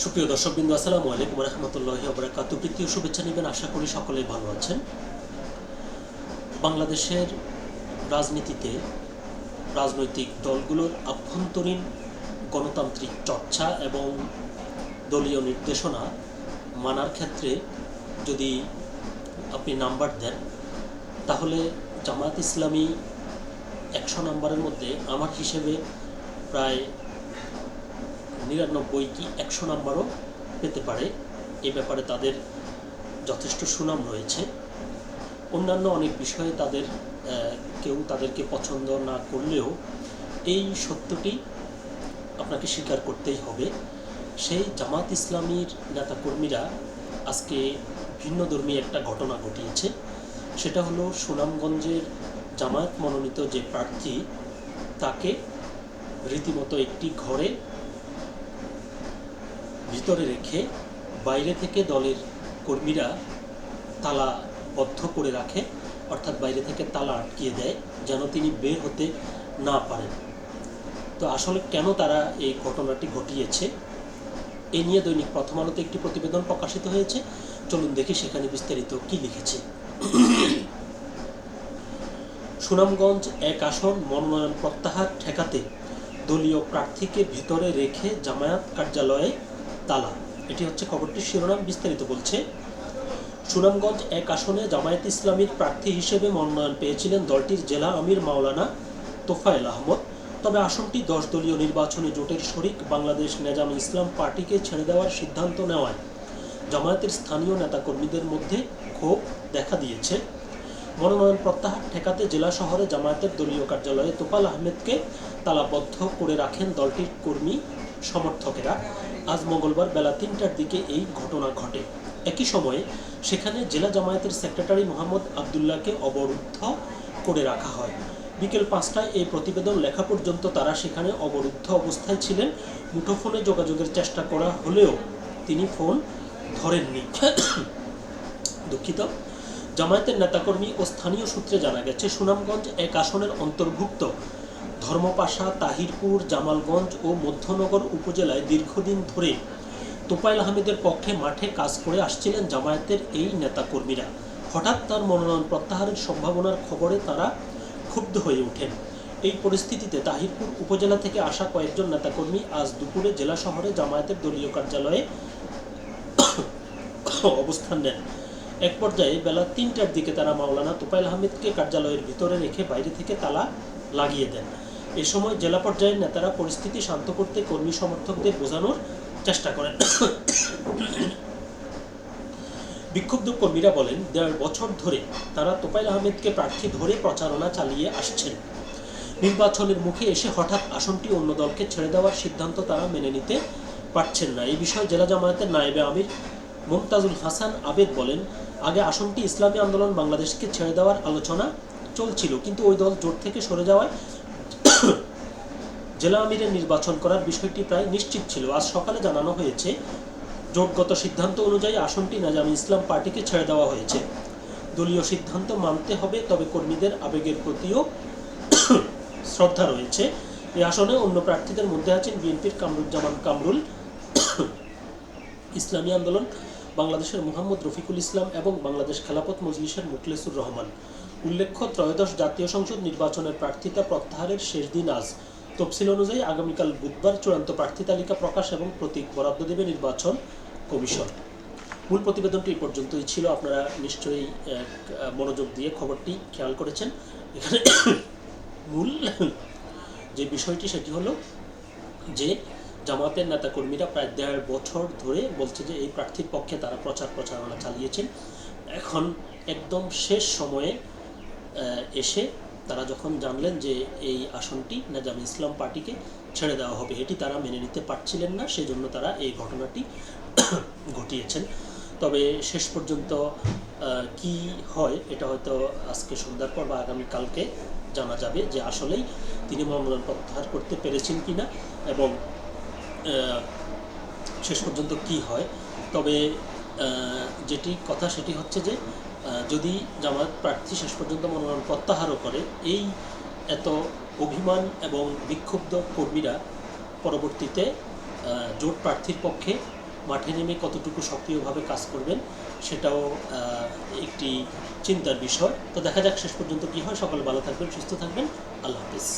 সুপ্রিয় দর্শকবৃন্দ, আসসালামু আলাইকুম রহমতুল্লাহ বরাকাত প্রীতি ও শুভেচ্ছা নেবেন, আশা করি সকলেই ভালো আছেন। বাংলাদেশের রাজনীতিতে রাজনৈতিক দলগুলোর আভ্যন্তরীণ গণতান্ত্রিক চর্চা এবং দলীয় নির্দেশনা মানার ক্ষেত্রে যদি আপনি নাম্বার দেন, তাহলে জামায়াত ইসলামী একশো নাম্বারের মধ্যে আমার হিসেবে প্রায় নিরানব্বই কি একশো নাম্বারও পেতে পারে। এ ব্যাপারে তাদের যথেষ্ট সুনাম রয়েছে। অন্যান্য অনেক বিষয়ে তাদের কেউ তাদেরকে পছন্দ না করলেও এই সত্যটি আপনাকে স্বীকার করতেই হবে। সেই জামাত ইসলামীর নেতাকর্মীরা আজকে ভিন্ন ধর্মী একটা ঘটনা ঘটিয়েছে। সেটা হলো সুনামগঞ্জের জামায়াত মনোনীত যে প্রার্থী, তাকে রীতিমতো একটি ঘরে ভিতরে রেখে বাইরে থেকে দলের কর্মীরা তালা বদ্ধ করে রাখে, অর্থাৎ বাইরে থেকে তালা আটকিয়ে দেয় যেন তিনি বের হতে না পারেন। তো আসলে কেন তারা এই ঘটনাটি ঘটিয়েছে? এ নিয়ে দৈনিক প্রথম আলোতে একটি প্রতিবেদন প্রকাশিত হয়েছে। চলুন দেখি সেখানে বিস্তারিত কি লিখেছে। সুনামগঞ্জ এক আসন মনোনয়ন প্রত্যাহার ঠেকাতে দলীয় প্রার্থীকে ভিতরে রেখে জামায়াত কার্যালয়ে তালা। এটি হচ্ছে খবরটির শিরোনাম বিস্তারিত বলছে, সুনামগঞ্জ এক আসনে জামায়াত ইসলামীর প্রার্থী হিসেবে মনোনয়ন পেয়েছিলেন দলটির জেলা আমির মাওলানা তোফায়েল আহমদ। তবে আসনটি দশ দলীয় নির্বাচনী জোটের শরিক বাংলাদেশ নেজাম ইসলাম পার্টিকে ছেড়ে দেওয়ার সিদ্ধান্ত নেওয়ায় জামায়াতের স্থানীয় নেতাকর্মীদের মধ্যে ক্ষোভ দেখা দিয়েছে। মনোনয়ন প্রত্যাহার ঠেকাতে জেলা শহরে জামায়াতের দলীয় কার্যালয়ে তোফাল আহমেদকে তালাবদ্ধ করে রাখেন দলটির কর্মী সমর্থকেরা আজ মঙ্গলবার বেলা তিনটার দিকে এই ঘটনা ঘটে। একই সময়ে সেখানে জেলা জামায়াতের সেক্রেটারি মোহাম্মদ আবদুল্লাহকে অবরুদ্ধ করে রাখা হয়। বিকেল পাঁচটায় এই প্রতিবেদন লেখা পর্যন্ত তারা সেখানে অবরুদ্ধ অবস্থায় ছিলেন। মুঠোফোনে যোগাযোগের চেষ্টা করা হলেও তিনি ফোন ধরেননি। দুঃখিত। জামায়াতের নেতাকর্মী ও স্থানীয় সূত্রে জানা গেছে, সুনামগঞ্জ এক আসনের অন্তর্ভুক্ত ধর্মপাশা, তাহিরপুর, জামালগঞ্জ ও মধ্যনগর উপজেলায় দীর্ঘদিন ধরে তোপাইল আহমেদের পক্ষে মাঠে কাজ করে আসছিলেন জামায়াতের এই নেতাকর্মীরা। হঠাৎ তার মনোনয়ন প্রত্যাহারের সম্ভাবনার খবরে তারা ক্ষুব্ধ হয়ে ওঠেন। এই পরিস্থিতিতে তাহিরপুর উপজেলা থেকে আসা কয়েকজন নেতাকর্মী আজ দুপুরে জেলা শহরে জামায়াতের দলীয় কার্যালয়ে অবস্থান নেন। এক পর্যায়ে বেলা তিনটার দিকে তারা মাওলানা তোপাইল আহমেদকে কার্যালয়ের ভিতরে রেখে বাইরে থেকে তালা লাগিয়ে দেন। এ সময় জেলা পর্যায়ের নেতারা পরিস্থিতি শান্ত করতে কর্মী সমর্থকদের বোঝানোর চেষ্টা করেন। বিক্ষুব্ধ কর্মীরা বলেন, দেড় বছর ধরে তারা তোপাইল আহমেদকে প্রার্থী ধরে প্রচারণা চালিয়ে আসছেন। নির্বাচনের মুখে এসে হঠাৎ আসনটি অন্য দলকে ছেড়ে দেওয়ার সিদ্ধান্ত তারা মেনে নিতে পারছেন না। এই বিষয়ে জেলা জামায়াতের নায়েবে আমির মুমতাজুল হাসান আবেদ বলেন, আগে আসনটি ইসলামী আন্দোলন বাংলাদেশকে ছেড়ে দেওয়ার আলোচনা চলছিল, কিন্তু ওই দল জোট থেকে সরে যাওয়ায় জেলা আমিরের নির্বাচন করার বিষয়টি প্রায় নিশ্চিত ছিল। আজ সকালে জানানো হয়েছে, জোটগত সিদ্ধান্ত অনুযায়ী আসনটি নাজাম ইসলাম পার্টিকে ছেড়ে দেওয়া হয়েছে। দলীয় সিদ্ধান্ত মানতে হবে, তবে কর্মীদের আবেগের প্রতিও শ্রদ্ধা রয়েছে। এই আসনে অন্য প্রার্থীদের মধ্যে আছেন বিএনপির কামরুজ্জামান কামরুল, ইসলামী আন্দোলন, বাংলাদেশের মোহাম্মদ রফিকুল ইসলাম এবং বাংলাদেশ খেলাপথ মজলিসের মুখলেসুর রহমান। উল্লেখ্য, ত্রয়োদশ জাতীয় সংসদ নির্বাচনের প্রার্থিতা প্রত্যাহারের শেষ দিন আজ। তফসিল অনুযায়ী আগামীকাল বুধবার চূড়ান্ত প্রার্থী তালিকা প্রকাশ এবং প্রতীক বরাদ্দ দেবে নির্বাচন কমিশন। মূল প্রতিবেদনটি পর্যন্তই ছিল। আপনারা নিশ্চয়ই মনোযোগ দিয়ে খবরটি খেয়াল করেছেন। এখানে মূল যে বিষয়টি সেটি হলো যে জামাতের নেতাকর্মীরা প্রায় দেড় বছর ধরে বলছে যে এই প্রার্থীর পক্ষে তারা প্রচার প্রচারণা চালিয়েছেন। এখন একদম শেষ সময়ে এসে তারা যখন জানলেন যে এই আসনটি নাজাম ইসলাম পার্টিকে ছেড়ে দেওয়া হবে এটি তারা মেনে নিতে পারছিলেন না সেই জন্য তারা এই ঘটনাটি ঘটিয়েছেন। তবে শেষ পর্যন্ত কি হয় এটা হয়তো আজকে সন্ধ্যার পর বা আগামীকালকে জানা যাবে যে আসলেই তিনি মনোনয়ন প্রত্যাহার করতে পেরেছেন কিনা এবং আহ, শেষ পর্যন্ত কি হয়। তবে যেটি কথা সেটি হচ্ছে যে যদি জামাত প্রার্থী শেষ পর্যন্ত মনোনয়ন প্রত্যাহারও করে, এই এত অভিমান এবং বিক্ষুব্ধ কর্মীরা পরবর্তীতে জোট প্রার্থীর পক্ষে মাঠে নেমে কতটুকু সক্রিয়ভাবে কাজ করবেন, সেটাও একটি চিন্তার বিষয়। তো দেখা যাক শেষ পর্যন্ত কী হয়। সকলে ভালো থাকবেন, সুস্থ থাকবেন। আল্লাহ হাফিজ।